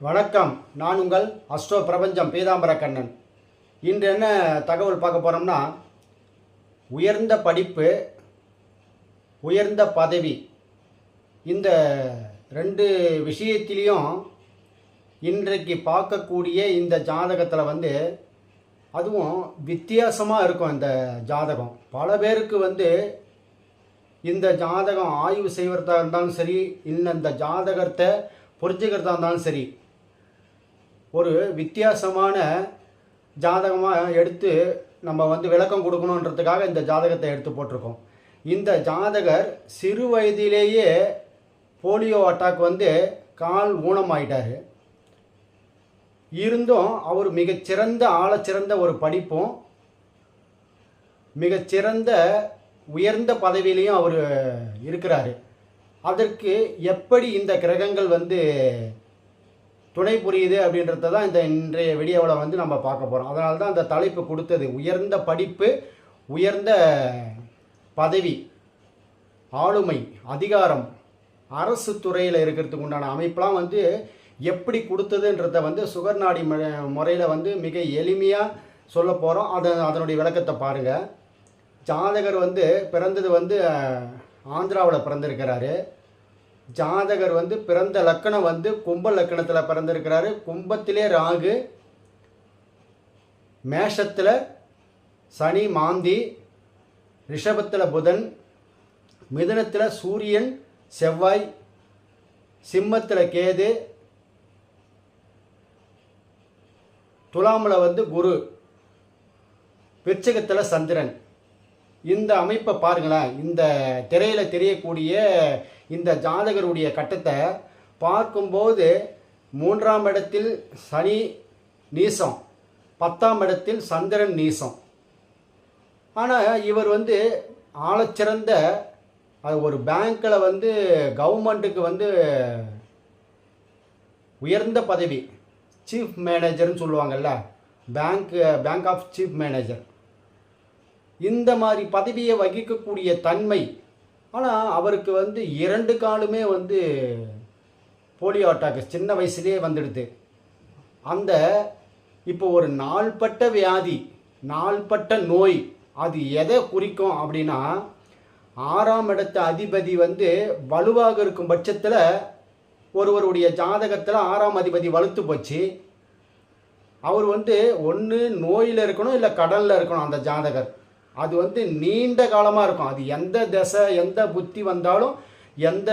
வணக்கம். நான் உங்கள் அஸ்ட்ரோ பிரபஞ்சம் பீதாம்பர கண்ணன். இன்று என்ன தகவல் பார்க்க போகிறோம்னா உயர்ந்த படிப்பு உயர்ந்த பதவி இந்த ரெண்டு விஷயத்திலையும் இன்றைக்கு பார்க்கக்கூடிய இந்த ஜாதகத்தில் வந்து அதுவும் வித்தியாசமாக இருக்கும் இந்த ஜாதகம். பல பேருக்கு வந்து இந்த ஜாதகம் ஆய்வு செய்வதா இருந்தாலும் சரி இல்லை இந்த ஜாதகத்தை புரிஞ்சுக்கிறதா இருந்தாலும் சரி ஒரு வித்தியாசமான ஜாதகமாக எடுத்து நம்ம வந்து விளக்கம் கொடுக்கணுன்றதுக்காக இந்த ஜாதகத்தை எடுத்து போட்டிருக்கோம். இந்த ஜாதகர் சிறு வயதிலேயே போலியோ அட்டாக் வந்து கால் ஊனமாயிட்டார். இருந்தும் அவர் மிகச்சிறந்த ஆழச்சிறந்த ஒரு படிப்பும் மிகச்சிறந்த உயர்ந்த பதவியிலையும் அவர் இருக்கிறாரு. அதற்கு எப்படி இந்த கிரகங்கள் வந்து துணை புரியுது அப்படின்றத தான் இந்த இன்றைய வீடியோவில் வந்து நம்ம பார்க்க போகிறோம் அதனால தான் அந்த தலைப்பு கொடுத்தது. உயர்ந்த படிப்பு உயர்ந்த பதவி ஆளுமை அதிகாரம் அரசு துறையில் இருக்கிறதுக்கு உண்டான அமைப்பெலாம் வந்து எப்படி கொடுத்ததுன்றத வந்து சுகர்நாடி முறையில் வந்து மிக எளிமையாக சொல்ல போகிறோம் அதை அதனுடைய விளக்கத்தை பாருங்கள் ஜாதகர் வந்து பிறந்தது வந்து ஆந்திராவில் பிறந்திருக்கிறாரு. ஜாதகர் வந்து பிறந்த லக்கணம் வந்து கும்ப லக்கணத்தில் பிறந்திருக்கிறாரு. கும்பத்திலே ராகு மேஷத்தில் சனி மாந்தி ரிஷபத்தில் புதன் மிதுனத்தில் சூரியன் செவ்வாய் சிம்மத்தில் கேது துலாமில் வந்து குரு விருச்சகத்தில் சந்திரன். இந்த அமைப்பை பாருங்களேன். இந்த திரையில் தெரியக்கூடிய இந்த ஜாதகருடைய கட்டத்தை பார்க்கும்போது மூன்றாம் இடத்தில் சனி நீசம் பத்தாம் இடத்தில் சந்திரன் நீசம். ஆனால் இவர் வந்து ஆழச்சிறந்த அது ஒரு பேங்க்கில் வந்து கவர்மெண்ட்டுக்கு வந்து உயர்ந்த பதவி. சீஃப் மேனேஜர்னு சொல்லுவாங்கல்ல. Bank bank of chief manager. இந்த மாதிரி பதவியை வகிக்கக்கூடிய தன்மை. ஆனால் அவருக்கு வந்து இரண்டு காலுமே வந்து போலியோ அட்டாக்கு சின்ன வயசுலேயே வந்துடுது. அந்த இப்போ ஒரு நாள்பட்ட வியாதி நாள்பட்ட நோய் அது எதை குறிக்கும் அப்படின்னா ஆறாம் இடத்த அதிபதி வந்து வலுவாக இருக்கும் பட்சத்தில் ஒருவருடைய ஜாதகத்தில் ஆறாம் அதிபதி வலுத்து போச்சு. அவர் வந்து ஒன்று நோயில் இருக்கணும் இல்லை கடலில் இருக்கணும் அந்த ஜாதகர். அது வந்து நீண்ட காலமாக இருக்கும். அது எந்த திசை எந்த புத்தி வந்தாலும் எந்த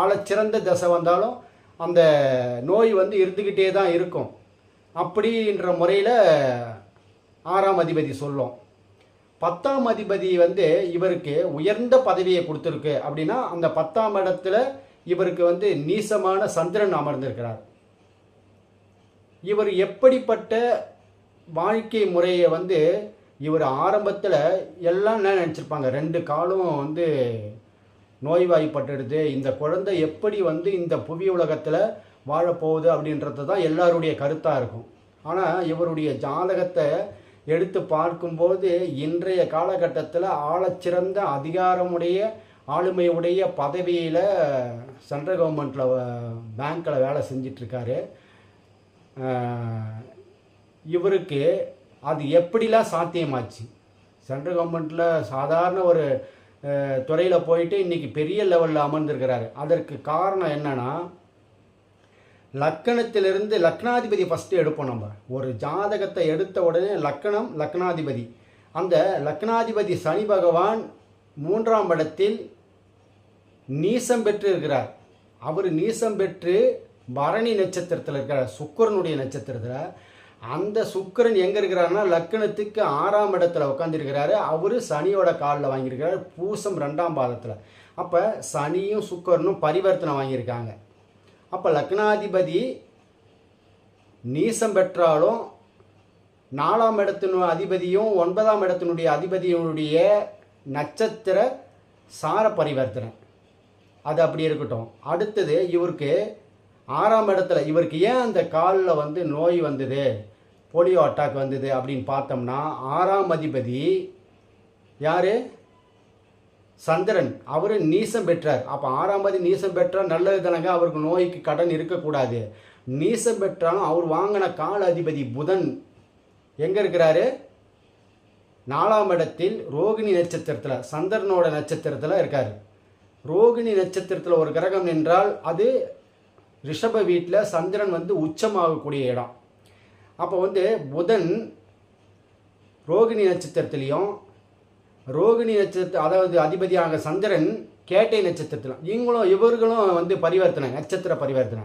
ஆழச்சிறந்த திசை வந்தாலும் அந்த நோய் வந்து இருந்துக்கிட்டே தான் இருக்கும். அப்படின்ற முறையில் ஆறாம் அதிபதி சொல்லும். பத்தாம் அதிபதி வந்து இவருக்கு உயர்ந்த பதவியை கொடுத்துருக்கு. அப்படின்னா அந்த பத்தாம் இடத்துல இவருக்கு வந்து நீசமான சந்திரன் அமர்ந்திருக்கிறார். இவர் எப்படிப்பட்ட வாழ்க்கை முறையை வந்து இவர் ஆரம்பத்தில் எல்லாம் என்ன நினச்சிருப்பாங்க? ரெண்டு காலும் வந்து நோய்வாய்ப்பட்டுடுது. இந்த குழந்தை எப்படி வந்து இந்த புவி உலகத்தில் வாழப்போகுது அப்படின்றது தான் எல்லாருடைய கருத்தாக இருக்கும். ஆனால் இவருடைய ஜாதகத்தை எடுத்து பார்க்கும்போது இன்றைய காலகட்டத்தில் ஆழச்சிறந்த அதிகாரமுடைய ஆளுமையுடைய பதவியில் சென்ட்ரல் கவர்மெண்ட்டில் பேங்க்கில் வேலை செஞ்சிட்ருக்காரு. இவருக்கு அது எப்படிலாம் சாத்தியமாச்சு? சென்ட்ரல் கவர்மெண்ட்டில் சாதாரண ஒரு துறையில் போயிட்டு இன்றைக்கி பெரிய லெவலில் அமர்ந்திருக்கிறாரு. அதற்கு காரணம் என்னென்னா லக்கணத்திலிருந்து லக்னாதிபதி ஃபஸ்ட்டு எடுப்போம் நம்ம. ஒரு ஜாதகத்தை எடுத்த உடனே லக்கணம் லக்னாதிபதி. அந்த லக்னாதிபதி சனி பகவான் மூன்றாம் இடத்தில் நீசம் பெற்று இருக்கிறார் அவர் நீசம் பெற்று பரணி நட்சத்திரத்தில் இருக்கிறார் சுக்கரனுடைய நட்சத்திரத்தில் அந்த சுக்கரன் எங்கே இருக்கிறாருன்னா லக்கணத்துக்கு ஆறாம் இடத்துல உட்காந்துருக்கிறாரு அவர் சனியோட காலில் வாங்கியிருக்கிறார். பூசம் ரெண்டாம் பாதத்தில். அப்போ சனியும் சுக்கரனும் பரிவர்த்தனை வாங்கியிருக்காங்க. அப்போ லக்னாதிபதி நீசம் பெற்றாலும் நாலாம் இடத்தினு அதிபதியும் ஒன்பதாம் இடத்தினுடைய அதிபதியினுடைய நட்சத்திர சார பரிவர்த்தனை. அது அப்படி இருக்கட்டும். அடுத்தது இவருக்கு ஆறாம் இடத்துல இவருக்கு ஏன் அந்த காலில் வந்து நோய் வந்தது? போலியோ அட்டாக் வந்தது அப்படின்னு பார்த்தோம்னா ஆறாம் அதிபதி யார்? சந்திரன். அவர் நீசம் பெற்றார். அப்போ ஆறாம் பதி நீசம் பெற்றால் நல்லது தானங்க? அவருக்கு நோய்க்கு கடன் இருக்கக்கூடாது. நீசம் பெற்றாலும் அவர் வாங்கின கால அதிபதி புதன். எங்கே இருக்கிறாரு? நாலாம் இடத்தில் ரோகிணி நட்சத்திரத்தில் சந்திரனோட நட்சத்திரத்தில் இருக்கார். ரோகிணி நட்சத்திரத்தில் ஒரு கிரகம் நின்றால் அது ரிஷப வீட்டில் சந்திரன் வந்து உச்சமாகக்கூடிய இடம். அப்போ வந்து புதன் ரோகிணி நட்சத்திரத்துலேயும் ரோகிணி நட்சத்திர அதாவது அதிபதியாக சந்திரன் கேட்டை நட்சத்திரத்தில் இவங்களும் இவர்களும் வந்து பரிவர்த்தனை நட்சத்திர பரிவர்த்தனை.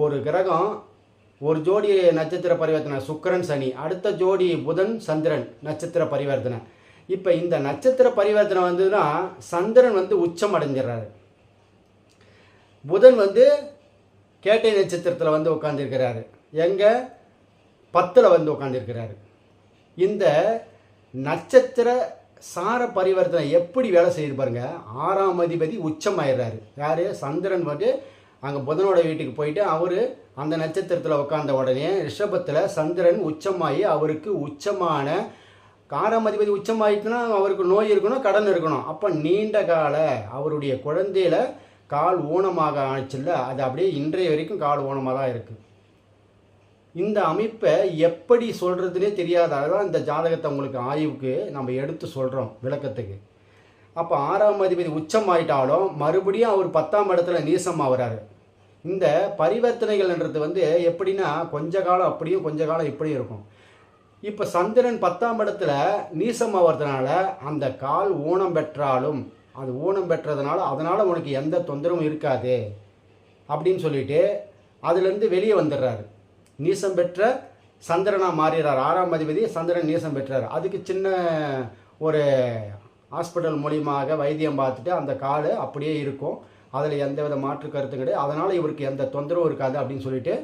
ஒரு கிரகம் ஒரு ஜோடி நட்சத்திர பரிவர்த்தனை சுக்கிரன் சனி. அடுத்த ஜோடி புதன் சந்திரன் நட்சத்திர பரிவர்த்தனை. இப்போ இந்த நட்சத்திர பரிவர்த்தனை வந்துன்னா சந்திரன் வந்து உச்சம் அடைஞ்சிடுறாரு. புதன் வந்து கேட்டை நட்சத்திரத்தில் வந்து உட்காந்துருக்கிறாரு எங்கே? பத்தில் வந்து உட்காந்துருக்கிறாரு இந்த நட்சத்திர சார பரிவர்த்தனை எப்படி வேலை செய்யுது பாருங்க. ஆறாம் அதிபதி உச்சம் ஆயிடுறாரு. யார்? சந்திரன் வந்து அங்கே புதனோட வீட்டுக்கு போயிட்டு அவர் அந்த நட்சத்திரத்தில் உட்காந்த உடனே ரிஷபத்தில் சந்திரன் உச்சமாகி அவருக்கு உச்சமான ஆறாம் அதிபதி உச்சமாயிட்டுனா அவருக்கு நோய் இருக்கணும் கடன் இருக்கணும். அப்போ நீண்ட கால அவருடைய குழந்தையில கால் ஊனமாக ஆச்சுல்ல அது அப்படியே இன்றைய வரைக்கும் கால் ஊனமாக தான் இருக்குது இந்த அமைப்பை எப்படி சொல்கிறதுனே தெரியாத. தான் இந்த ஜாதகத்தை உங்களுக்கு ஆய்வுக்கு நம்ம எடுத்து சொல்கிறோம் விளக்கத்துக்கு. அப்போ ஆறாம் அதிபதி உச்சம் ஆயிட்டாலும் மறுபடியும் அவர் பத்தாம் இடத்துல நீசம் ஆகுறாரு இந்த பரிவர்த்தனைகள்ன்றது வந்து எப்படின்னா கொஞ்ச காலம் அப்படியும் கொஞ்ச காலம் இப்படியும் இருக்கும். இப்போ சந்திரன் பத்தாம் இடத்துல நீசம் ஆகிறதுனால அந்த கால் ஊனம் பெற்றாலும் அது ஊனம் பெற்றதுனால அதனால் உனக்கு எந்த தொந்தரவும் இருக்காது அப்படின்னு சொல்லிட்டு அதுலேருந்து வெளியே வந்துடுறாரு. நீசம் பெற்ற சந்திரனாக மாறிடுறார் ஆறாம் அதிபதி சந்திரன் நீசம் பெற்றார். அதுக்கு சின்ன ஒரு ஹாஸ்பிட்டல் மூலியமாக வைத்தியம் பார்த்துட்டு அந்த கால் அப்படியே இருக்கும். அதில் எந்த வித மாற்று கருத்தும் கிடையாது. அதனால் இவருக்கு எந்த தொந்தரவும் இருக்காது அப்படின்னு சொல்லிட்டு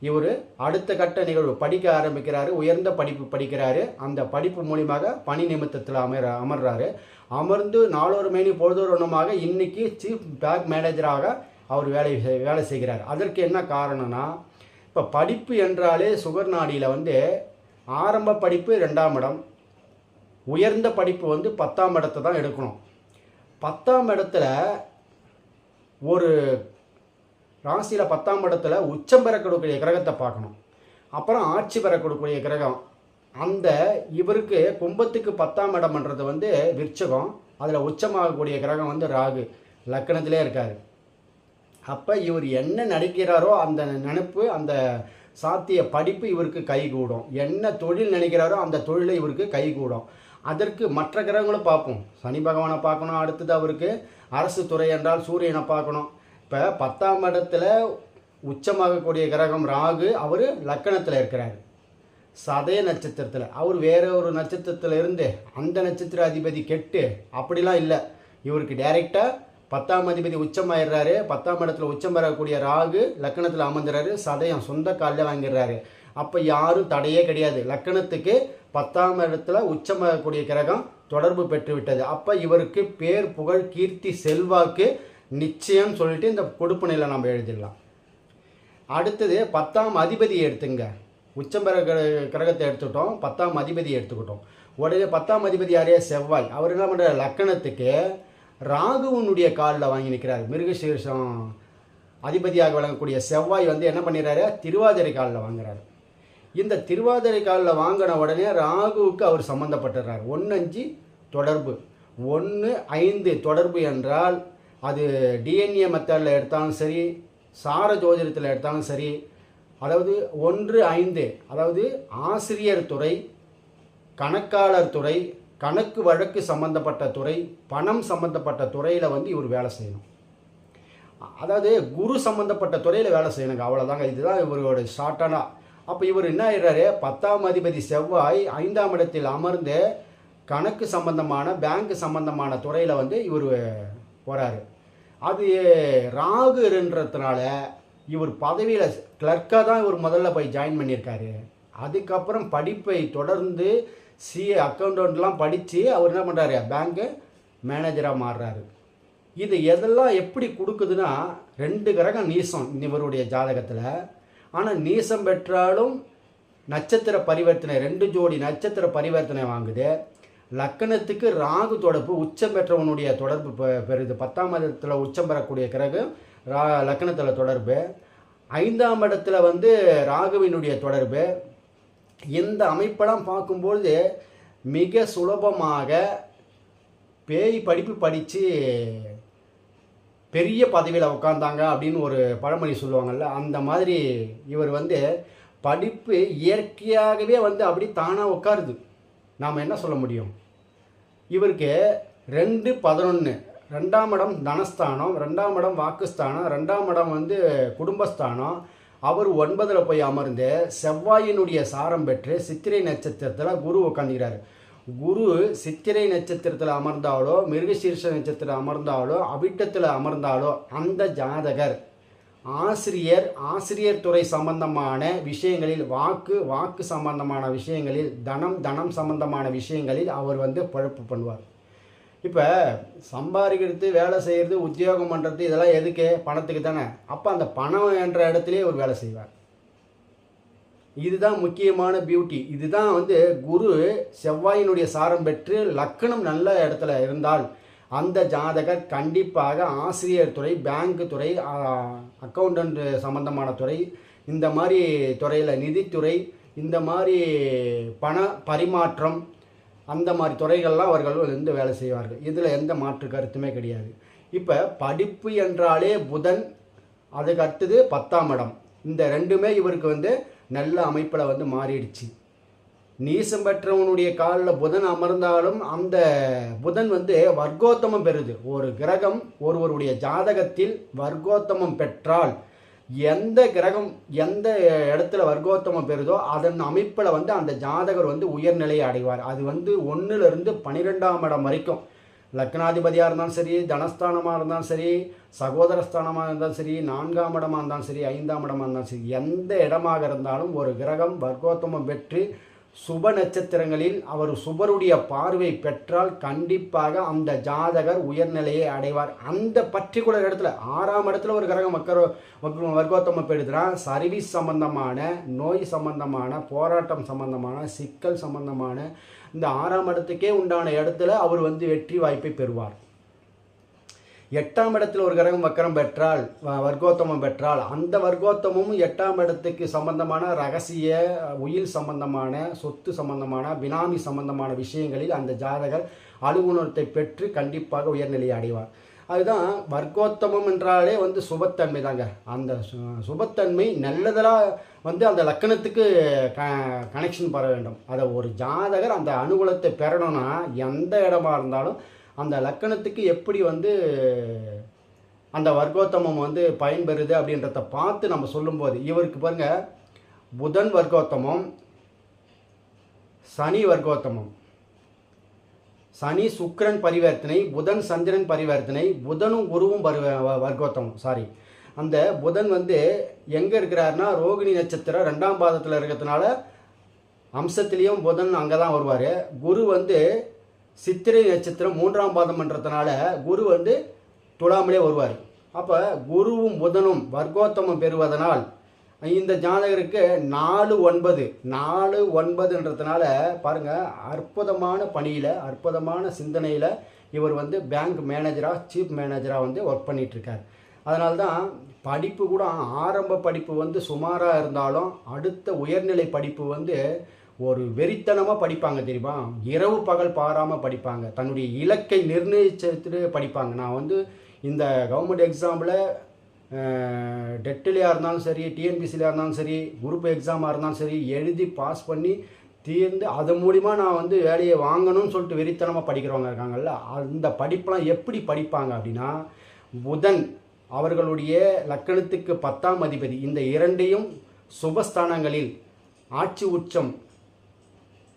இவர் அடுத்த கட்ட நிகழ்வு படிக்க ஆரம்பிக்கிறாரு உயர்ந்த படிப்பு படிக்கிறாரு. அந்த படிப்பு மூலியமாக பணி நிமித்தத்தில் அமர அமர்றாரு. அமர்ந்து நாளொரு மேனி பொழுதொரு ஒன்றுமாக இன்னைக்கு சீஃப் பேங்க் மேனேஜராக அவர் வேலை செய்- வேலை செய்கிறார். அதற்கு என்ன காரணம்னா இப்போ படிப்பு என்றாலே சுகர் நாடியில் வந்து ஆரம்ப படிப்பு ரெண்டாம் இடம் உயர்ந்த படிப்பு வந்து பத்தாம் இடத்தை தான் எடுக்கணும். பத்தாம் இடத்துல ஒரு ராசியில் பத்தாம் இடத்துல உச்சம் பெறக்கூடிய கிரகத்தை பார்க்கணும். அப்புறம் ஆட்சி பெறக்கூடிய கிரகம். அந்த இவருக்கு கும்பத்துக்கு பத்தாம் இடம்ன்றது வந்து விருச்சகம். அதில் உச்சமாகக்கூடிய கிரகம் வந்து ராகு. லக்கணத்திலே இருக்கார். அப்போ இவர் என்ன நினைக்கிறாரோ அந்த நினைப்பு அந்த சாத்திய படிப்பு இவருக்கு கைகூடும். என்ன தொழில் நினைக்கிறாரோ அந்த தொழிலை இவருக்கு கைகூடும். அதற்கு மற்ற கிரகங்களும் பார்ப்போம். சனி பகவானை பார்க்கணும் அடுத்தது அவருக்கு. அரசு துறை என்றால் சூரியனை பார்க்கணும். இப்போ பத்தாம் இடத்துல உச்சமாகக்கூடிய கிரகம் ராகு அவர் லக்கணத்தில் இருக்கிறார். சதய நட்சத்திரத்தில். அவர் வேற ஒரு நட்சத்திரத்தில் இருந்து அந்த நட்சத்திர அதிபதி கெட்டு அப்படிலாம் இல்லை. இவருக்கு டைரெக்டாக பத்தாம் அதிபதி உச்சமாயிடுறாரு. பத்தாம் இடத்துல உச்சம் வரக்கூடிய ராகு லக்கணத்தில் அமர்ந்துறாரு. சதயம் சொந்த காலில் வாங்கிடுறாரு. அப்போ யாரும் தடையே கிடையாது. லக்கணத்துக்கு பத்தாம் இடத்துல உச்சமாகக்கூடிய கிரகம் தொடர்பு பெற்று விட்டது அப்போ இவருக்கு பேர் புகழ் கீர்த்தி செல்வாக்கு நிச்சயம் சொல்லிட்டு இந்த கொடுப்பனையில் நம்ம எழுதிடலாம். அடுத்தது பத்தாம் அதிபதி எடுத்துங்க. உச்சம்பர கிரகத்தை எடுத்துக்கிட்டோம். பத்தாம் அதிபதி எடுத்துக்கிட்டோம். உடனே பத்தாம் அதிபதி யாரே? செவ்வாய். அவர் என்ன பண்ணுறார் லக்கணத்துக்கு ராகுவனுடைய காலில் வாங்கி நிற்கிறார் மிருகசீர்ஷம் அதிபதியாக வழங்கக்கூடிய செவ்வாய் வந்து என்ன பண்ணிடுறாரு? திருவாதிரை காலில் வாங்குறாரு. இந்த திருவாதிரை காலில் வாங்கின உடனே ராகுவுக்கு அவர் சம்மந்தப்பட்டுறார் ஒன்று அஞ்சு தொடர்பு. ஒன்று ஐந்து தொடர்பு என்றால் அது டிஎன்ஏ மெத்தடில் எடுத்தாலும் சரி சார ஜோதிடத்தில் எடுத்தாலும் சரி அதாவது ஒன்று ஐந்து அதாவது ஆசிரியர் துறை கணக்காளர் துறை கணக்கு வழக்கு சம்பந்தப்பட்ட துறை பணம் சம்பந்தப்பட்ட துறையில் வந்து இவர் வேலை செய்யணும். அதாவது குரு சம்பந்தப்பட்ட துறையில் வேலை செய்யணுங்க அவ்வளோதாங்க இதுதான் இவரோட ஷார்ட்டானா அப்போ இவர் என்ன ஆயிடுறாரு? பத்தாம் அதிபதி செவ்வாய் ஐந்தாம் இடத்தில் அமர்ந்து கணக்கு சம்பந்தமான பேங்க் சம்பந்தமான துறையில் வந்து இவர் போகிறாரு அது ராகுன்றதுனால இவர் பதவியில் கிளர்க்காக தான் இவர் முதல்ல போய் ஜாயின் பண்ணியிருக்காரு. அதுக்கப்புறம் படிப்பை தொடர்ந்து சிஏ அக்கௌண்டன்ட்லாம் படித்து அவர் என்ன பண்ணுறாரு பேங்க்கு மேனேஜராக மாறுறாரு. இது எதெல்லாம் எப்படி கொடுக்குதுன்னா ரெண்டு கிரகம் நீசம் இவருடைய ஜாதகத்தில். ஆனால் நீசம் பெற்றாலும் நட்சத்திர பரிவர்த்தனை ரெண்டு ஜோடி நட்சத்திர பரிவர்த்தனை வாங்குது. லக்கணத்துக்கு ராகு தொடர்பு உச்சம் பெற்றவனுடைய தொடர்பு பெ- பெறுது. பத்தாம் இடத்துல உச்சம் பெறக்கூடிய கிரகம் ரா லக்கணத்தில் தொடர்பு. ஐந்தாம் இடத்துல வந்து ராகுவினுடைய தொடர்பு. இந்த அமைப்பெல்லாம் பார்க்கும்பொழுது மிக சுலபமாக பேய் படிப்பு படித்து பெரிய பதவியில் உட்காந்தாங்க அப்படின்னு ஒரு பழமொழி சொல்லுவாங்கல்ல அந்த மாதிரி இவர் வந்து படிப்பு இயற்கையாகவே வந்து அப்படி தானாக உட்காருது. நாம் என்ன சொல்ல முடியும்? இவருக்கு ரெண்டு பதினொன்று ரெண்டாம் இடம் தனஸ்தானம் ரெண்டாம் இடம் வாக்குஸ்தானம் ரெண்டாம் இடம் வந்து குடும்பஸ்தானம். அவர் ஒன்பதில் போய் அமர்ந்து செவ்வாயினுடைய சாரம் பெற்று சித்திரை நட்சத்திரத்தில் குரு உட்காந்துக்கிறார் குரு சித்திரை நட்சத்திரத்தில் அமர்ந்தாலோ மிருகசீர்ஷ நட்சத்திரத்தில் அமர்ந்தாலோ அவிட்டத்தில் அமர்ந்தாலோ அந்த ஜாதகர் ஆசிரியர் ஆசிரியர் துறை சம்பந்தமான விஷயங்களில் வாக்கு வாக்கு சம்பந்தமான விஷயங்களில் தனம் தனம் சம்பந்தமான விஷயங்களில் அவர் வந்து பழப்பு பண்ணுவார். இப்போ சம்பாதிக்கிறது வேலை செய்கிறது உத்தியோகம் பண்ணுறது இதெல்லாம் எதுக்கு? பணத்துக்கு தானே. அப்போ அந்த பணம் என்ற இடத்துலயே ஒரு வேலை செய்வார். இதுதான் முக்கியமான பியூட்டி இதுதான் வந்து குரு செவ்வாயினுடைய சாரம் பெற்று லக்கணம் நல்ல இடத்துல இருந்தால் அந்த ஜாதகர் கண்டிப்பாக ஆசிரியர் துறை பேங்க் துறை அக்கௌண்டன்ட் சம்பந்தமான துறை இந்த மாதிரி துறையில் நிதித்துறை இந்த மாதிரி பண பரிமாற்றம் அந்த மாதிரி துறைகள்லாம் அவர்கள் வந்து வேலை செய்வார்கள். இதில் எந்த மாற்று கருத்துமே கிடையாது. இப்போ படிப்பு என்றாலே புதன் அதுக்கு அடுத்தது பத்தாம் இடம். இந்த ரெண்டுமே இவருக்கு வந்து நல்ல அமைப்பில் வந்து மாறிடுச்சு. நீசம் பெற்றவனுடைய காலில் புதன் அமர்ந்தாலும் அந்த புதன் வந்து வர்க்கோத்தமம் பெறுது. ஒரு கிரகம் ஒருவருடைய ஜாதகத்தில் வர்க்கோத்தமம் பெற்றால் எந்த கிரகம் எந்த இடத்துல வர்க்கோத்தமம் பெறுதோ அதன் அமைப்பில் வந்து அந்த ஜாதகர் வந்து உயர்நிலையை அடைவார். அது வந்து ஒன்றுலேருந்து பன்னிரெண்டாம் இடம் வரைக்கும். லக்னாதிபதியாக இருந்தாலும் சரி தனஸ்தானமாக இருந்தாலும் சரி சகோதரஸ்தானமாக இருந்தாலும் சரி நான்காம் இடமாக இருந்தாலும் சரி ஐந்தாம் இடமாக இருந்தாலும் சரி எந்த இடமாக இருந்தாலும் ஒரு கிரகம் வர்க்கோத்தமம் பெற்று சுப நட்சத்திரங்களில் அவர் சுபருடைய பார்வை பெற்றால் கண்டிப்பாக அந்த ஜாதகர் உயர்நிலையை அடைவார். அந்த பர்டிகுலர் இடத்துல ஆறாம் இடத்துல ஒரு கிரகம் மக்கர் வர்க்கோத்தமம் பெறுதுன்னா சர்வீஸ் சம்பந்தமான நோய் சம்பந்தமான போராட்டம் சம்பந்தமான சிக்கல் சம்பந்தமான இந்த ஆறாம் இடத்துக்கே உண்டான இடத்துல அவர் வந்து வெற்றி வாய்ப்பை பெறுவார். எட்டாம் இடத்தில் ஒரு கிரகம் வக்கரம் பெற்றால் வர்க்கோத்தமம் பெற்றால் அந்த வர்க்கோத்தமும் எட்டாம் இடத்துக்கு சம்பந்தமான ரகசிய உயில் சம்பந்தமான சொத்து சம்பந்தமான பினாமி சம்பந்தமான விஷயங்களில் அந்த ஜாதகர் அலுவலகத்தை பெற்று கண்டிப்பாக உயர்நிலையை அடைவார். அதுதான் வர்க்கோத்தமம் என்றாலே வந்து சுபத்தன்மை தாங்க. அந்த சு- சுபத்தன்மை நல்லதெல்லாம் வந்து அந்த லக்கணத்துக்கு க கனெக்ஷன் பெற வேண்டும். அதை ஒரு ஜாதகர் அந்த அனுகூலத்தை பெறணும்னா எந்த இடமா இருந்தாலும் அந்த லக்கணத்துக்கு எப்படி வந்து அந்த வர்க்கோத்தமம் வந்து பயன்பெறுது அப்படின்றத பார்த்து நம்ம சொல்லும்போது இவருக்கு பாருங்கள் புதன் வர்க்கோத்தமம் சனி வர்க்கோத்தமம். சனி சுக்கரன் பரிவர்த்தனை புதன் சந்திரன் பரிவர்த்தனை புதனும் குருவும் பரி வ- வர்க்கோத்தமம் சாரி அந்த புதன் வந்து எங்கே இருக்கிறாருன்னா ரோகிணி நட்சத்திரம் ரெண்டாம் பாதத்தில் இருக்கிறதுனால அம்சத்துலேயும் புதன் அங்கே தான் வருவார். குரு வந்து சித்திரை நட்சத்திரம் மூன்றாம் பாதம்ன்றதுனால குரு வந்து துலாமிலே வருவார். அப்போ குருவும் புதனும் வர்க்கோத்தமம் பெறுவதனால் இந்த ஜாதகருக்கு நாலு ஒன்பது நாலு ஒன்பதுன்றதுனால பாருங்கள் அற்புதமான பணியில் அற்புதமான சிந்தனையில் இவர் வந்து பேங்க் மேனேஜராக சீஃப் மேனேஜராக வந்து ஒர்க் பண்ணிகிட்ருக்கார் இருக்கார் தான் படிப்பு கூட ஆரம்ப படிப்பு வந்து சுமாராக இருந்தாலும் அடுத்த உயர்நிலை படிப்பு வந்து ஒரு வெறித்தனமாக படிப்பாங்க தெரியுமா? இரவு பகல் பாராமல் படிப்பாங்க. தன்னுடைய இலக்கை நிர்ணயிச்சுட்டு படிப்பாங்க. நான் வந்து இந்த கவர்மெண்ட் எக்ஸாமில் டெட்டிலையாக இருந்தாலும் சரி டிஎன்பிசிலையாக இருந்தாலும் சரி குரூப் எக்ஸாமாக இருந்தாலும் சரி எழுதி பாஸ் பண்ணி தீர்ந்து அது மூலிமா நான் வந்து வேலையை வாங்கணும்னு சொல்லிட்டு வெறித்தனமாக படிக்கிறவங்க இருக்காங்கல்ல அந்த படிப்பெலாம் எப்படி படிப்பாங்க அப்படின்னா புதன் அவர்களுடைய லக்கணத்துக்கு பத்தாம் அதிபதி. இந்த இரண்டையும் சுபஸ்தானங்களில் ஆட்சி உச்சம்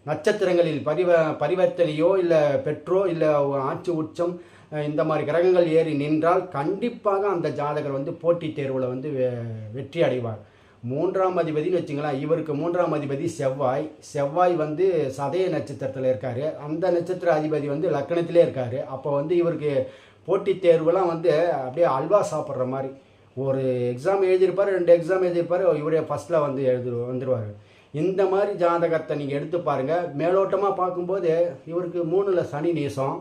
நட்சத்திரங்களில் பரிவ பரிவர்த்தனையோ இல்லை பெற்றோ இல்லை ஆட்சி உச்சம் இந்த மாதிரி கிரகங்கள் ஏறி நின்றால் கண்டிப்பாக அந்த ஜாதகர் வந்து போட்டித் தேர்வில் வந்து வெ- வெற்றி அடைவார். மூன்றாம் அதிபதினு வச்சுங்களேன் இவருக்கு மூன்றாம் அதிபதி செவ்வாய். செவ்வாய் வந்து சதய நட்சத்திரத்தில் இருக்கார். அந்த நட்சத்திர அதிபதி வந்து லக்கணத்திலே இருக்கார். அப்போ வந்து இவருக்கு போட்டித் தேர்வுலாம் வந்து அப்படியே அல்வா சாப்பிட்ற மாதிரி. ஒரு எக்ஸாம் எழுதியிருப்பார் ரெண்டு எக்ஸாம் எழுதியிருப்பார் இவரே ஃபஸ்ட்டில் வந்து எழுது வந்துடுவார் இந்த மாதிரி ஜாதகத்தை நீங்கள் எடுத்து பாருங்கள் மேலோட்டமாக பார்க்கும்போது இவருக்கு மூணில் சனி நீசம்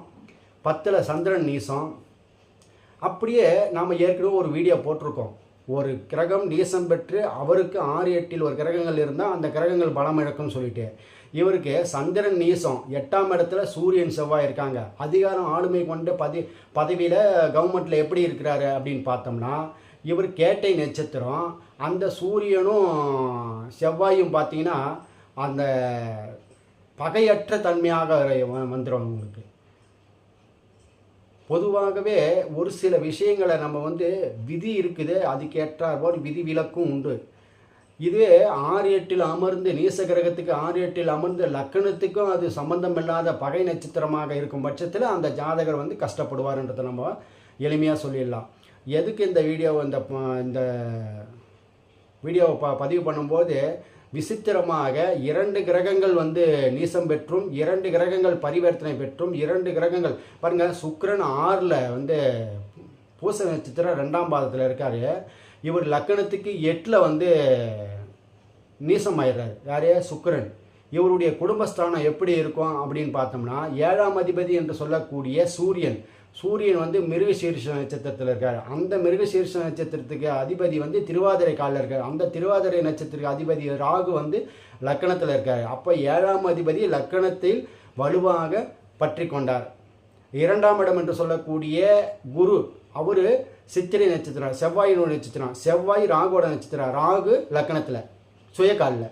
பத்தில் சந்திரன் நீசம். அப்படியே நாம் ஏற்கனவே ஒரு வீடியோ போட்டிருக்கோம். ஒரு கிரகம் நீசம் பெற்று அவருக்கு ஆறு எட்டில் ஒரு கிரகங்கள் இருந்தால் அந்த கிரகங்கள் பலம் இழக்கும்னு சொல்லிட்டு. இவருக்கு சந்திரன் நீசம் எட்டாம் இடத்துல சூரியன் செவ்வாய் இருக்காங்க. அதிகாரம் ஆளுமை கொண்டு பதி பதவியில் கவர்மெண்ட்டில் எப்படி இருக்கிறாரு அப்படின்னு பார்த்தோம்னா இவர் கேட்டை நட்சத்திரம் அந்த சூரியனும் செவ்வாயும் பார்த்தீங்கன்னா அந்த பகையற்ற தன்மையாக வந்துடும் உங்களுக்கு பொதுவாகவே ஒரு சில விஷயங்களை நம்ம வந்து விதி இருக்குது அதுக்கேற்றார் போல் விதி விலக்கும் உண்டு. இதுவே ஆறு எட்டில் அமர்ந்து நீச கிரகத்துக்கு ஆறு எட்டில் அமர்ந்து லக்கணத்துக்கும் அது சம்பந்தம் இல்லாத பகை நட்சத்திரமாக இருக்கும் பட்சத்தில் அந்த ஜாதகர் வந்து கஷ்டப்படுவார்ன்றதை நம்ம எளிமையாக சொல்லிடலாம். எதுக்கு இந்த வீடியோ இந்த ப- இந்த வீடியோவை ப பதிவு பண்ணும்போது விசித்திரமாக இரண்டு கிரகங்கள் வந்து நீசம் பெற்றும் இரண்டு கிரகங்கள் பரிவர்த்தனை பெற்றும் இரண்டு கிரகங்கள் பாருங்கள் சுக்கரன் ஆறில் வந்து பூச நட்சத்திரம் ரெண்டாம் பாதத்தில் இருக்கார். இவர் லக்கணத்துக்கு எட்டில் வந்து நீசம் ஆயிடுறாரு யாரே? சுக்கரன். இவருடைய குடும்பஸ்தானம் எப்படி இருக்கும் அப்படின்னு பார்த்தோம்னா ஏழாம் அதிபதி என்று சொல்லக்கூடிய சூரியன். சூரியன் வந்து மிருகசீர்ஷ நட்சத்திரத்தில் இருக்கார். அந்த மிருகசீர்ஷ நட்சத்திரத்துக்கு அதிபதி வந்து திருவாதிரை காலில் இருக்கார். அந்த திருவாதிரை நட்சத்திரத்துக்கு அதிபதி ராகு வந்து லக்கணத்தில் இருக்கார். அப்போ ஏழாம் அதிபதி லக்கணத்தில் வலுவாக பற்றி கொண்டார். இரண்டாம் இடம் என்று சொல்லக்கூடிய குரு அவர் சித்திரை நட்சத்திரம் செவ்வாயினோட நட்சத்திரம் செவ்வாய் ராகுவோட நட்சத்திரம் ராகு லக்கணத்தில் சுயகாலில்.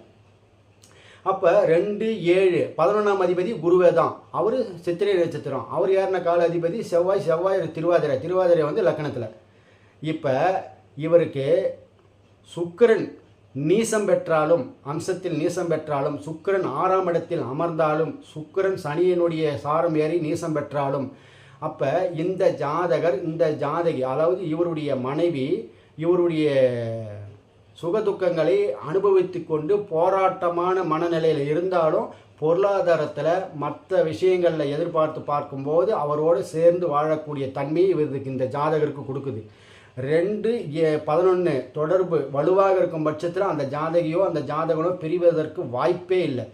அப்போ ரெண்டு ஏழு பதினொன்றாம் அதிபதி குருவே தான் அவர் சித்திரை நட்சத்திரம். அவர் யாருன கால அதிபதி செவ்வாய் செவ்வாய் திருவாதிரை. திருவாதிரை வந்து லக்கணத்தில். இப்போ இவருக்கு சுக்கிரன் நீசம் பெற்றாலும் அம்சத்தில் நீசம் பெற்றாலும் சுக்கிரன் ஆறாம் இடத்தில் அமர்ந்தாலும் சுக்கிரன் சனியினுடைய சாரம் ஏறி நீசம் பெற்றாலும் அப்போ இந்த ஜாதகர் இந்த ஜாதகி அதாவது இவருடைய மனைவி இவருடைய சுகதுக்கங்களை அனுபவித்து கொண்டு போராட்டமான மனநிலையில் இருந்தாலும் பொருளாதாரத்தில் மற்ற விஷயங்களில் எதிர்பார்த்து பார்க்கும்போது அவரோடு சேர்ந்து வாழக்கூடிய தன்மையை இவருக்கு இந்த ஜாதகருக்கு கொடுக்குது. ரெண்டு பதினொன்று தொடர்பு வலுவாக இருக்கும் பட்சத்தில் அந்த ஜாதகியோ அந்த ஜாதகனோ பிரிவதற்கு வாய்ப்பே இல்லை.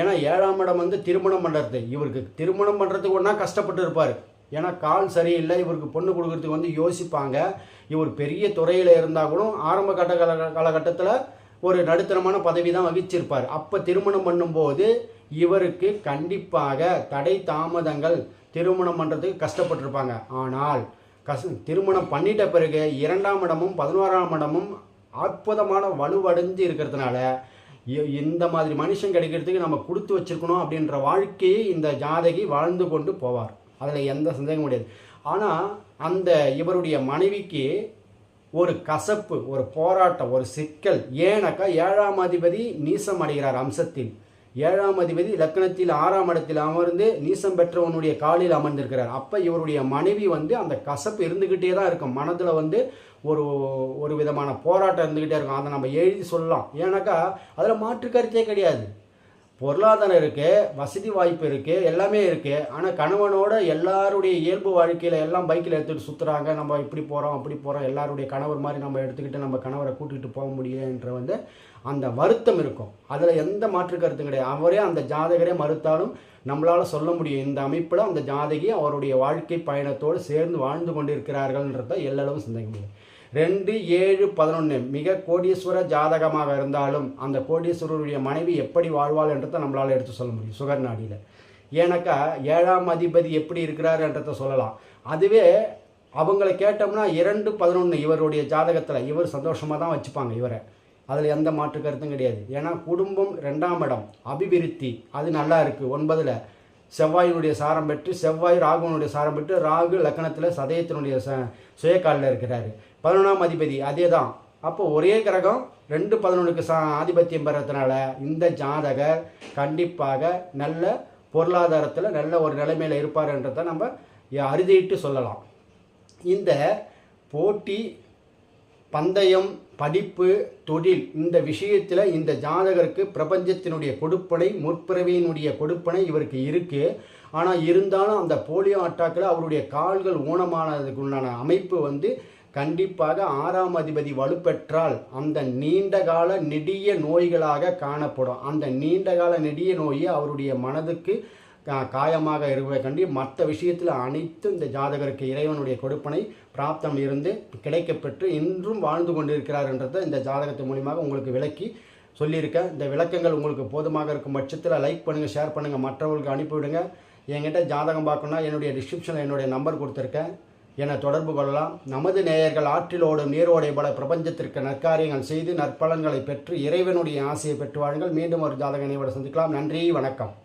ஏன்னா ஏழாம் இடம் வந்து திருமணம் பண்ணுறது இவருக்கு திருமணம் பண்ணுறதுக்கு ஒன்றா கஷ்டப்பட்டு இருப்பார். ஏன்னா கால் சரியில்லை இவருக்கு பொண்ணு கொடுக்கறதுக்கு வந்து யோசிப்பாங்க. இவர் பெரிய துறையில் இருந்தால் கூட ஆரம்ப கட்ட கால காலகட்டத்தில் ஒரு நடுத்தரமான பதவி தான் வகிச்சிருப்பார். அப்போ திருமணம் பண்ணும்போது இவருக்கு கண்டிப்பாக தடை தாமதங்கள் திருமணம் பண்ணுறதுக்கு கஷ்டப்பட்டிருப்பாங்க. ஆனால் கஸ் திருமணம் பண்ணிட்ட பிறகு இரண்டாம் இடமும் பதினோராம் இடமும் அற்புதமான வலுவடைஞ்சு இருக்கிறதுனால இந்த மாதிரி மனுஷன் கிடைக்கிறதுக்கு நம்ம கொடுத்து வச்சிருக்கணும் அப்படின்ற வாழ்க்கையை இந்த ஜாதகி வாழ்ந்து கொண்டு போவார். அதில் எந்த சந்தேகமும் கிடையாது. ஆனால் அந்த இவருடைய மனைவிக்கு ஒரு கசப்பு ஒரு போராட்டம் ஒரு சிக்கல். ஏன்னாக்கா ஏழாம் அதிபதி நீசம் அடைகிறார் அம்சத்தில். ஏழாம் அதிபதி லக்னத்தில் ஆறாம் இடத்தில் அமர்ந்து நீசம் பெற்றவனுடைய காலில் அமர்ந்திருக்கிறார். அப்போ இவருடைய மனைவி வந்து அந்த கசப்பு இருந்துக்கிட்டே தான் இருக்கும். மனதில் வந்து ஒரு ஒரு விதமான போராட்டம் இருந்துக்கிட்டே இருக்கும். அதை நம்ம எழுதி சொல்லலாம். ஏன்னாக்கா அதில் மாற்று கருத்தே கிடையாது. பொருளாதாரம் இருக்குது வசதி வாய்ப்பு இருக்குது எல்லாமே இருக்குது ஆனால் கணவனோட எல்லாருடைய இயல்பு வாழ்க்கையில் எல்லாம் பைக்கில் எடுத்துகிட்டு சுற்றுறாங்க நம்ம இப்படி போகிறோம் அப்படி போகிறோம் எல்லாருடைய கணவர் மாதிரி நம்ம எடுத்துக்கிட்டு நம்ம கணவரை கூட்டிகிட்டு போக முடியுன்ற வந்து அந்த வருத்தம் இருக்கும். அதில் எந்த மாற்று கருத்தும் கிடையாது. அவரே அந்த ஜாதகரே மறுத்தாலும் நம்மளால் சொல்ல முடியும். இந்த அமைப்பில் அந்த ஜாதகி அவருடைய வாழ்க்கை பயணத்தோடு சேர்ந்து வாழ்ந்து கொண்டிருக்கிறார்கள்ன்றதை எல்லளவும் சிந்திக்க முடியும். ரெண்டு ஏழு பதினொன்று மிக கோடீஸ்வர ஜாதகமாக இருந்தாலும் அந்த கோடீஸ்வரருடைய மனைவி எப்படி வாழ்வாள் என்றதை நம்மளால் எடுத்து சொல்ல முடியும் சுகர் நாடியில். ஏன்னாக்கா ஏழாம் அதிபதி எப்படி இருக்கிறார் என்றத சொல்லலாம். அதுவே அவங்களை கேட்டோம்னா இரண்டு பதினொன்று இவருடைய ஜாதகத்தில் இவர் சந்தோஷமாக தான் வச்சுப்பாங்க இவரை. அதில் எந்த மாற்று கருத்தும் கிடையாது. ஏன்னா குடும்பம் ரெண்டாம் இடம் அபிவிருத்தி அது நல்லா இருக்குது ஒன்பதில் செவ்வாயினுடைய சாரம் பெற்று செவ்வாய் ராகுவனுடைய சாரம் பெற்று ராகு லக்கணத்தில் சதயத்தினுடைய ச சுயக்காலில் இருக்கிறாரு. பதினொன்றாம் அதிபதி அதே தான் அப்போ ஒரே கிரகம் ரெண்டு பதினொன்றுக்கு சா ஆதிபத்தியம் பெறதுனால இந்த ஜாதகர் கண்டிப்பாக நல்ல பொருளாதாரத்தில் நல்ல ஒரு நிலைமையில் இருப்பார்ன்றதை நம்ம அறுதிட்டு சொல்லலாம். இந்த போட்டி பந்தயம் படிப்பு தொழில் இந்த விஷயத்தில் இந்த ஜாதகருக்கு பிரபஞ்சத்தினுடைய கொடுப்பனை முற்பிறவியினுடைய கொடுப்பனை இவருக்கு இருக்குது ஆனால் இருந்தாலும் அந்த போலியோ அட்டாக்கில் அவருடைய கால்கள் ஊனமானதுக்கு உண்டான அமைப்பு வந்து கண்டிப்பாக ஆறாம் அதிபதி வலுப்பெற்றால் அந்த நீண்டகால நெடிய நோய்களாக காணப்படும். அந்த நீண்டகால நெடிய நோயை அவருடைய மனதுக்கு கா- காயமாக இருப்பதை கண்டி மற்ற விஷயத்தில் அனைத்து இந்த ஜாதகருக்கு இறைவனுடைய கொடுப்பனை பிராப்தம் இருந்து கிடைக்கப்பெற்று இன்றும் வாழ்ந்து கொண்டிருக்கிறார் என்றதை இந்த ஜாதகத்தின் மூலியமாக உங்களுக்கு விளக்கி சொல்லியிருக்கேன். இந்த விளக்கங்கள் உங்களுக்கு போதுமாக இருக்கும் பட்சத்தில் லைக் பண்ணுங்கள் ஷேர் பண்ணுங்கள் மற்றவர்களுக்கு அனுப்பிவிடுங்க. என்கிட்ட ஜாதகம் பார்க்கணுன்னா என்னுடைய டிஸ்கிரிப்ஷனில் என்னுடைய நம்பர் கொடுத்துருக்கேன். என தொடர்பு கொள்ளலாம். நமது நேயர்கள் ஆற்றிலோடும் நீரோடை பல பிரபஞ்சத்திற்கு நற்காரியங்கள் செய்து நற்பலன்களை பெற்று இறைவனுடைய ஆசையை பெற்று வாழுங்கள் மீண்டும் ஒரு ஜாதக நினைவோடு சந்திக்கலாம். நன்றி. வணக்கம்.